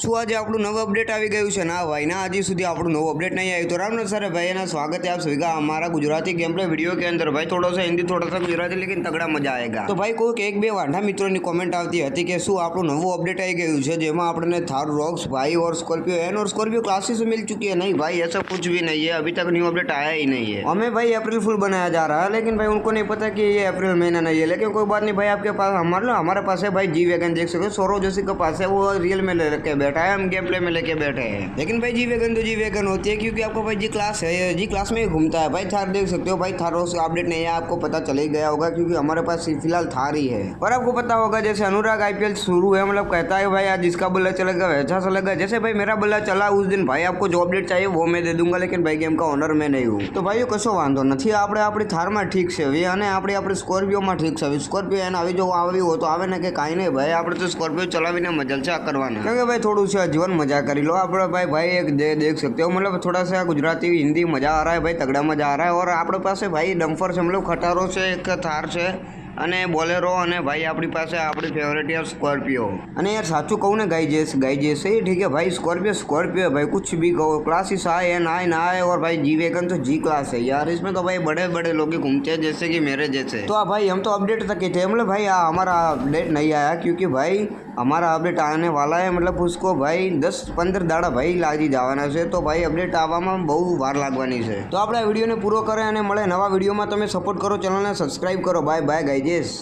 શું આજે આપણો નવો અપડેટ આવી ગયો છે ના ભાઈ ના હજી સુધી આપણો નવો અપડેટ નહી આવ્યો તો રાવન સરે ભાઈ એના સ્વાગત આપ スイ ગા અમારા ગુજરાતી ગેમપ્લે વિડિયો કે અંદર ભાઈ થોડોક સે હિન્દી થોડોક સે ગુજરાતી લેકિન તકડા મજા આવશે તો ભાઈ કોઈક એક બે વાર ના મિત્રો ની કોમેન્ટ આવતી હતી કે શું આપણો નવો અપડેટ આવી ગયો છે જેમાં આપણે થાર રોક્સ વાય ઓર સ્કોર્પિયો એન ઓર સ્કોર્પિયો ક્લાસીસ મેલ ચુકકી હે નહીં ભાઈ એસા કુછ ભી નહી હે અભી તક ન્યુ અપડેટ આયા હી નહી હે અમે ભાઈ એપ્રિલ ફૂલ બનાયા જા રહા હે લેકિન ભાઈ ઉનકો નહી પતા કે યે એપ્રિલ મહિને નહી હે લેકિન કોઈ વાત નહી ભાઈ આપકે પાસ હમર લો હમારે પાસે ભાઈ જી વેગન દેખ સકો છો સોરો જોસી કા પાસ હે વો રિયલ મે લે રહે કે बैठा है हम गेम प्ले में लेके बैठे हैं लेकिन भाई जी वेगन तो जी वेगन होती है क्योंकि आपको भाई जी क्लास है जी क्लास में घूमता है भाई थार देख सकते हो भाई थारो से अपडेट नहीं है आपको पता चले गया होगा क्योंकि हमारे पास फिलहाल थार ही है और आपको पता होगा जैसे अनुराग आईपीएल शुरू है मतलब कहता है भाई आज जिसका बल्ला चलेगा वैसा लगा जैसे भाई मेरा बल्ला चला उस दिन भाई आपको जो अपडेट चाहिए वो मैं दे दूंगा लेकिन भाई गेम का ऑनर मैं नहीं हूँ तो भाई कसो વાંધો नहीं આપણે આપણી થારમાં ઠીક છે હવે અને આપણે આપણી स्कॉर्पियो ઠીક છે સ્કોર્પિયો એને આવી જો આવી હોય તો આવે ને કે કાંઈ નહીં ભાઈ આપણે તો स्कॉर्पियो ચલાવીને મજા છે કરવાના કારણ કે थोड़ी सा जीवन मजा कर लो आप भाई भाई एक दे, देख सकते हो मतलब थोड़ा सा गुजराती हिंदी मज़ा आ रहा है भाई तगड़ा मज़ा आ रहा है और आप पास भाई डम्फर से मतलब खटारो से एक थार से અને બોલેરો અને ભાઈ આપણી પાસે આપણી ફેવરેટ યાર સ્કોર્પિયો અને યાર સાચું કહું ને ગાઈ જેસ ગાઈ જેસ એ ઠીક હે ભાઈ સ્કોર્પિયો સ્કોર્પિયો भाई कुछ भी कहो क्लासेस आए एन आए ना आए और भाई जी वेगन तो जी क्लास है यार इसमें तो भाई बड़े बड़े लोग घूमते हैं जैसे कि मेरे जैसे तो भाई हम तो अपडेट तक ही थे मतलब भाई आ, हमारा अपडेट नहीं आया क्योंकि भाई અમારા અપડેટ આને વાલા હે મતલબ ઉસકો ભાઈ દસ પંદર દાડા ભાઈ લાગી જવાના છે તો ભાઈ અપડેટ આવવામાં બહુ વાર લાગવાની છે તો આપણે આ વિડીયોને પૂરો કરે અને મળે નવા વિડીયોમાં તમે સપોર્ટ કરો ચેનલને સબસ્ક્રાઈબ કરો બાય બાય ગાઈજેસ